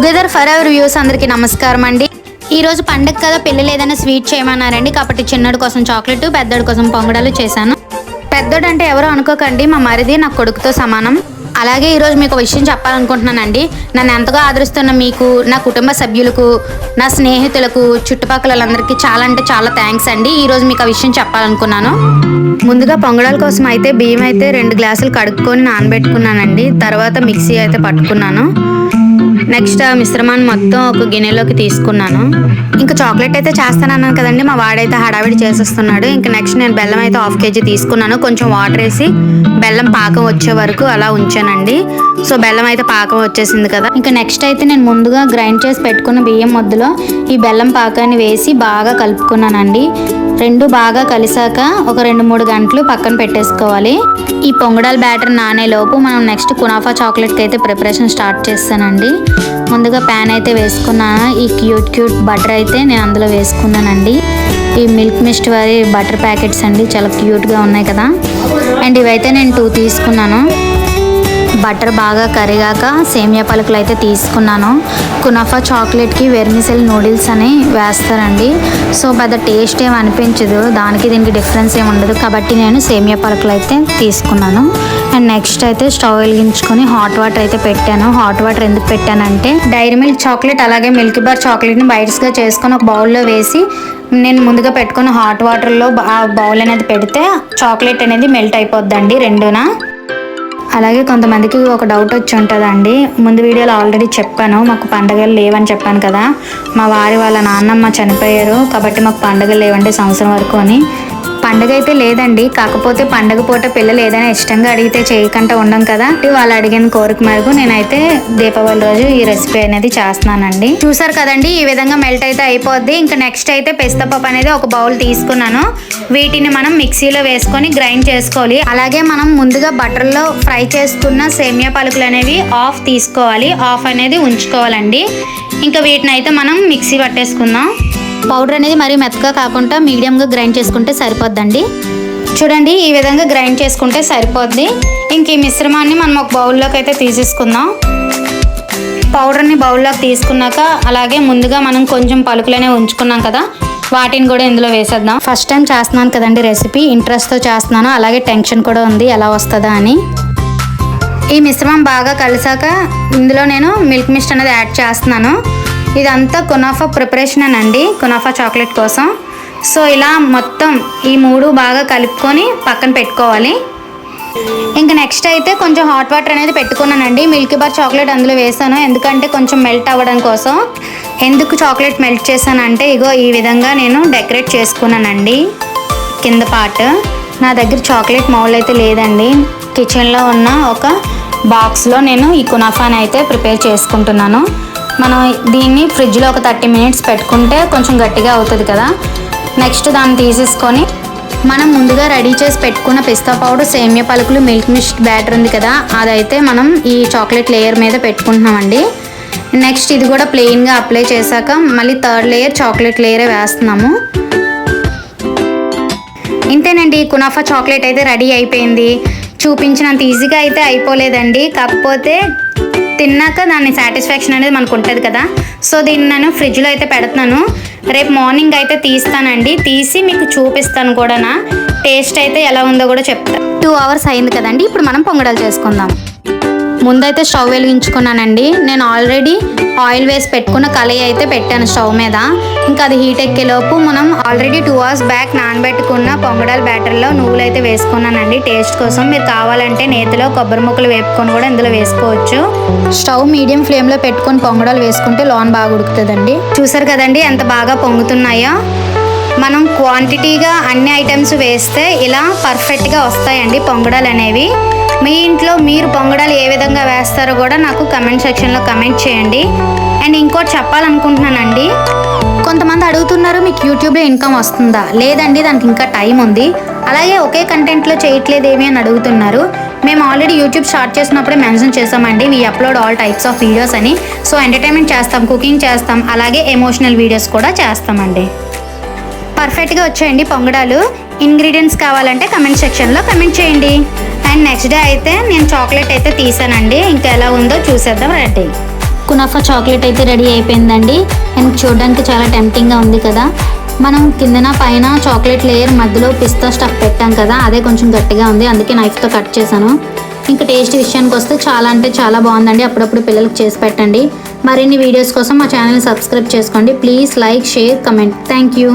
Together for hour views అందరికీ నమస్కారం అండి. ఈ రోజు పండగ కదా పిల్లలు ఏదైనా స్వీట్ చేయమన్నారండి. కాబట్టి చిన్నడు కోసం చాక్లెట్ పెద్దోడి కోసం పొంగడాలు చేశాను. పెద్దోడు అంటే ఎవరో అనుకోకండి మా మరిది నా కొడుకుతో సమానం. అలాగే ఈరోజు మీకు ఒక విషయం చెప్పాలనుకుంటున్నానండి. నన్ను ఎంతగా ఆదరిస్తున్న మీకు నా కుటుంబ సభ్యులకు నా స్నేహితులకు చుట్టుపక్కల వాళ్ళందరికీ చాలా అంటే చాలా థ్యాంక్స్ అండి. ఈరోజు మీకు ఆ విషయం చెప్పాలనుకున్నాను. ముందుగా పొంగడాల కోసం అయితే బియ్యం అయితే రెండు గ్లాసులు కడుక్కొని నానబెట్టుకున్నానండి. తర్వాత మిక్సీ అయితే పట్టుకున్నాను. నెక్స్ట్ ఆ మిశ్రమాన్ని మొత్తం ఒక గిన్నెలోకి తీసుకున్నాను. ఇంకా చాక్లెట్ అయితే చేస్తానన్నాను కదండి మా వాడైతే హడావిడి చేసేస్తున్నాడు. ఇంకా నెక్స్ట్ నేను బెల్లం అయితే హాఫ్ కేజీ తీసుకున్నాను. కొంచెం వాటర్ వేసి బెల్లం పాకం వచ్చే వరకు అలా ఉంచానండి. సో బెల్లం అయితే పాకం వచ్చేసింది కదా. ఇంకా నెక్స్ట్ అయితే నేను ముందుగా గ్రైండ్ చేసి పెట్టుకున్న బియ్యం మొద్దులో ఈ బెల్లం పాకాన్ని వేసి బాగా కలుపుకున్నానండి. రెండు బాగా కలిసాక ఒక రెండు మూడు గంటలు పక్కన పెట్టేసుకోవాలి. ఈ పొంగడాల బ్యాటర్ నానేలోపు మనం నెక్స్ట్ కునాఫా చాక్లెట్కి అయితే ప్రిపరేషన్ స్టార్ట్ చేస్తానండి. ముందుగా ప్యాన్ అయితే వేసుకున్నాను ఈ క్యూట్ క్యూట్ బటర్ అయితే నేను అందులో వేసుకున్నానండి. ఈ మిల్క్ మిస్ట్ వారి బటర్ ప్యాకెట్స్ అండి చాలా క్యూట్గా ఉన్నాయి కదా. అండ్ ఇవైతే నేను టూ తీసుకున్నాను. బటర్ బాగా కరిగాక సేమియా పలుకులు అయితే తీసుకున్నాను. కునఫా చాక్లెట్కి వెర్మిసెల్ నూడిల్స్ అని వేస్తారండి. సో పెద్ద టేస్ట్ ఏమి అనిపించదు. దానికి దీనికి డిఫరెన్స్ ఏమి ఉండదు. కాబట్టి నేను సేమియా పలుకులు అయితే తీసుకున్నాను. అండ్ నెక్స్ట్ అయితే స్టవ్ వెలిగించుకొని హాట్ వాటర్ అయితే పెట్టాను. హాట్ వాటర్ ఎందుకు పెట్టానంటే డైరీ మిల్క్ చాక్లెట్ అలాగే మిల్క్ బార్ చాక్లెట్ని బైట్స్గా చేసుకొని ఒక బౌల్లో వేసి నేను ముందుగా పెట్టుకున్న హాట్ వాటర్లో ఆ బౌల్ అనేది పెడితే చాక్లెట్ అనేది మెల్ట్ అయిపోద్దండి రెండునా. అలాగే కొంతమందికి ఒక డౌట్ వచ్చి ఉంటుందండి. ముందు వీడియోలో ఆల్రెడీ చెప్పాను మాకు పండగలు లేవని చెప్పాను కదా. మా వారి వాళ్ళ నాన్నమ్మ చనిపోయారు కాబట్టి మాకు పండగలు లేవండి సంవత్సరం వరకు అని. పండగ అయితే లేదండి. కాకపోతే పండగ పూట పిల్లలు ఏదైనా ఇష్టంగా అడిగితే చేయకుండా ఉండం కదా. వాళ్ళు అడిగిన కోరిక మేరకు నేనైతే దీపావళి రోజు ఈ రెసిపీ అనేది చేస్తున్నానండి. చూసారు కదండి ఈ విధంగా మెల్ట్ అయితే అయిపోద్ది. ఇంకా నెక్స్ట్ అయితే పిస్తా పప్పు అనేది ఒక బౌల్ తీసుకున్నాను. వీటిని మనం మిక్సీలో వేసుకొని గ్రైండ్ చేసుకోవాలి. అలాగే మనం ముందుగా బటర్లో ఫ్రై చేసుకున్న సేమియా పలుకులు అనేవి ఆఫ్ తీసుకోవాలి. ఆఫ్ అనేది ఉంచుకోవాలండి. ఇంకా వీటిని అయితే మనం మిక్సీ పట్టేసుకుందాం. పౌడర్ అనేది మరీ మెత్తగా కాకుండా మీడియంగా గ్రైండ్ చేసుకుంటే సరిపోద్దండి. చూడండి ఈ విధంగా గ్రైండ్ చేసుకుంటే సరిపోద్ది. ఇంక ఈ మిశ్రమాన్ని మనం ఒక బౌల్లోకి అయితే తీసేసుకుందాం. పౌడర్ని బౌల్లోకి తీసుకున్నాక అలాగే ముందుగా మనం కొంచెం పలుకులనే ఉంచుకున్నాం కదా వాటిని కూడా ఇందులో వేసేద్దాం. ఫస్ట్ టైం చేస్తున్నాను కదండి రెసిపీ ఇంట్రెస్ట్తో చేస్తున్నాను. అలాగే టెన్షన్ కూడా ఉంది ఎలా వస్తుందా అని. ఈ మిశ్రమం బాగా కలిసాక ఇందులో నేను మిల్క్ మిస్ట్ అనేది యాడ్ చేస్తున్నాను. ఇదంతా కునాఫా ప్రిపరేషన్ అండి కునాఫా చాక్లెట్ కోసం. సో ఇలా మొత్తం ఈ మూడు బాగా కలుపుకొని పక్కన పెట్టుకోవాలి. ఇంకా నెక్స్ట్ అయితే కొంచెం హాట్ వాటర్ అనేది పెట్టుకున్నానండి. మిల్కీ బార్ చాక్లెట్ అందులో వేసాను. ఎందుకంటే కొంచెం మెల్ట్ అవ్వడం కోసం. ఎందుకు చాక్లెట్ మెల్ట్ చేశానంటే ఇగో ఈ విధంగా నేను డెకరేట్ చేసుకున్నానండి. కింద పార్ట్. నా దగ్గర చాక్లెట్ మౌల్ అయితే లేదండి. కిచెన్లో ఉన్న ఒక బాక్స్లో నేను ఈ కునాఫాని అయితే ప్రిపేర్ చేసుకుంటున్నాను. మనం దీన్ని ఫ్రిడ్జ్లో ఒక థర్టీ మినిట్స్ పెట్టుకుంటే కొంచెం గట్టిగా అవుతుంది కదా. నెక్స్ట్ దాన్ని తీసేసుకొని మనం ముందుగా రెడీ చేసి పెట్టుకున్న పిస్తా పౌడర్ సేమియా పలుకులు మిల్క్ మిస్ట్ బ్యాటర్ ఉంది కదా అదైతే మనం ఈ చాక్లెట్ లేయర్ మీద పెట్టుకుంటున్నామండి. నెక్స్ట్ ఇది కూడా ప్లెయిన్గా అప్లై చేశాక మళ్ళీ థర్డ్ లేయర్ చాక్లెట్ లేయరే వేస్తున్నాము. ఇంతేనండి కునాఫా చాక్లెట్ అయితే రెడీ అయిపోయింది. చూపించినంత ఈజీగా అయితే అయిపోలేదండి. కాకపోతే తిన్నాక దాని సాటిస్ఫాక్షన్ అనేది మనకు ఉంటుంది కదా. సో దీన్ని నేను ఫ్రిడ్జ్లో అయితే పెడుతున్నాను. రేపు మార్నింగ్ అయితే తీస్తానండి. తీసి మీకు చూపిస్తాను కూడా టేస్ట్ అయితే ఎలా ఉందో కూడా చెప్తాను టూ అవర్స్ అయింది కదండి. ఇప్పుడు మనం పొంగడాలు చేసుకుందాం. ముందైతే స్టవ్ వెలిగించుకున్నానండి. నేను ఆల్రెడీ ఆయిల్ వేసి పెట్టుకున్న కలయి అయితే పెట్టాను స్టవ్ మీద. ఇంకా అది హీట్ ఎక్కేలోపు మనం ఆల్రెడీ టూ అవర్స్ బ్యాక్ నానబెట్టుకున్న పొంగడాల బ్యాటర్లో నువ్వులు అయితే వేసుకున్నానండి. టేస్ట్ కోసం మీరు కావాలంటే నేతిలో కొబ్బరి ముక్కలు వేపుకొని కూడా ఇందులో వేసుకోవచ్చు. స్టవ్ మీడియం ఫ్లేమ్లో పెట్టుకొని పొంగడాలు వేసుకుంటే లోన్ బాగా ఉడుకుతుందండి. చూసారు కదండి ఎంత బాగా పొంగుతున్నాయో. మనం క్వాంటిటీగా అన్ని ఐటమ్స్ వేస్తే ఇలా పర్ఫెక్ట్గా వస్తాయండి పొంగడాలు అనేవి. మీ ఇంట్లో మీరు పొంగడాలు ఏ విధంగా వేస్తారో కూడా నాకు కమెంట్ సెక్షన్లో కమెంట్ చేయండి. అండ్ ఇంకోటి చెప్పాలనుకుంటున్నానండి కొంతమంది అడుగుతున్నారు మీకు యూట్యూబ్లో ఇన్కమ్ వస్తుందా? లేదండి దానికి ఇంకా టైం ఉంది. అలాగే ఒకే కంటెంట్లో చేయట్లేదేమి అని అడుగుతున్నారు. మేము ఆల్రెడీ యూట్యూబ్ స్టార్ట్ చేసినప్పుడే మెన్షన్ చేసామండి we upload all types of videos అని. సో ఎంటర్టైన్మెంట్ చేస్తాం కుకింగ్ చేస్తాం అలాగే ఎమోషనల్ వీడియోస్ కూడా చేస్తామండి. పర్ఫెక్ట్గా వచ్చాయండి పొంగడాలు. ఇంగ్రీడియంట్స్ కావాలంటే కమెంట్ సెక్షన్లో కమెంట్ చేయండి. అండ్ నెక్స్ట్ డే అయితే నేను చాక్లెట్ అయితే తీసానండి. ఇంకా ఎలా ఉందో చూసేద్దాం రెడీ. కునాఫా చాక్లెట్ అయితే రెడీ అయిపోయిందండి. అండ్ చూడడానికి చాలా టెంప్టింగ్గా ఉంది కదా. మనం కిందన పైన చాక్లెట్ లేయర్ మధ్యలో పిస్తా స్టఫ్ పెట్టాం కదా అదే కొంచెం గట్టిగా ఉంది. అందుకే నైఫ్తో కట్ చేశాను. ఇంకా టేస్ట్ విషయానికి వస్తే చాలా అంటే చాలా బాగుందండి. అప్పుడప్పుడు పిల్లలకు చేసి పెట్టండి. మరిన్ని వీడియోస్ కోసం మా ఛానల్ సబ్స్క్రైబ్ చేసుకోండి. Please like share comment thank you